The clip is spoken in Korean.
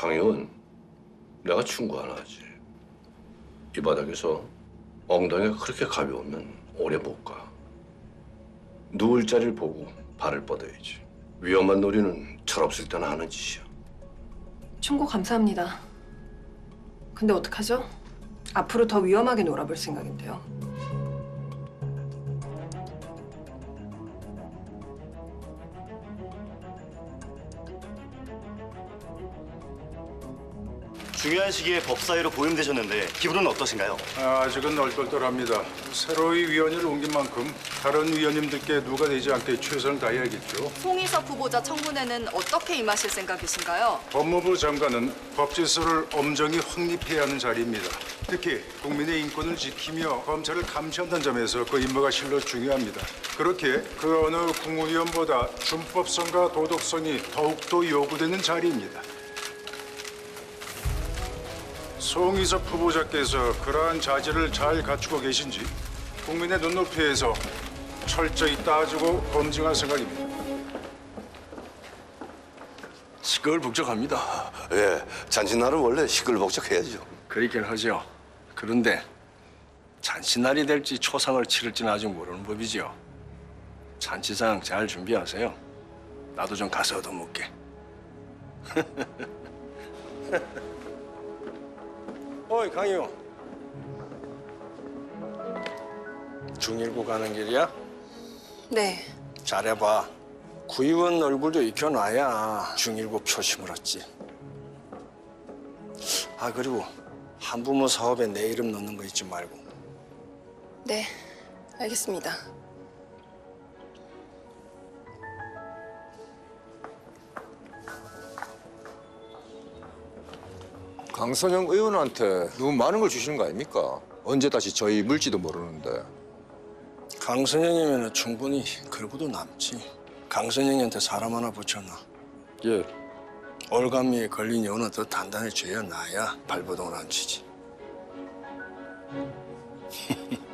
강혜원, 내가 충고 하나 하지. 이 바닥에서 엉덩이가 그렇게 가벼우면 오래 못 가. 누울 자리를 보고 발을 뻗어야지. 위험한 놀이는 철없을 때나 하는 짓이야. 충고 감사합니다. 근데 어떡하죠? 앞으로 더 위험하게 놀아볼 생각인데요. 중요한 시기에 법사위로 보임되셨는데 기분은 어떠신가요? 아, 아직은 얼떨떨합니다. 새로이 위원회를 옮긴 만큼 다른 위원님들께 누가 되지 않게 최선을 다해야겠죠. 송희섭 후보자 청문회는 어떻게 임하실 생각이신가요? 법무부 장관은 법질서를 엄정히 확립해야 하는 자리입니다. 특히 국민의 인권을 지키며 검찰을 감시한다는 점에서 그 임무가 실로 중요합니다. 그렇게 그 어느 국무위원보다 준법성과 도덕성이 더욱더 요구되는 자리입니다. 송희섭 후보자께서 그러한 자질을 잘 갖추고 계신지 국민의 눈높이에서 철저히 따지고 검증할 생각입니다. 시끌벅적합니다. 예, 잔칫날은 원래 시끌벅적해야죠. 그렇긴 하죠. 그런데 잔치날이 될지 초상을 치를지는 아직 모르는 법이죠. 잔치상 잘 준비하세요. 나도 좀 가서 얻어먹게. 어이 강희호. 중일고 가는 길이야? 네. 잘해봐. 구의원 얼굴도 익혀놔야 중일고 표심을 얻지. 아 그리고 한부모 사업에 내 이름 넣는 거 잊지 말고. 네. 알겠습니다. 강선영 의원한테 너무 많은 걸 주시는 거 아닙니까? 언제 다시 저희 물지도 모르는데. 강선영이면 충분히 그러고도 남지. 강선영이한테 사람 하나 붙여놔. 예. 올감미에 걸린 여는 더 단단해져야 나야 발버둥을 안 치지.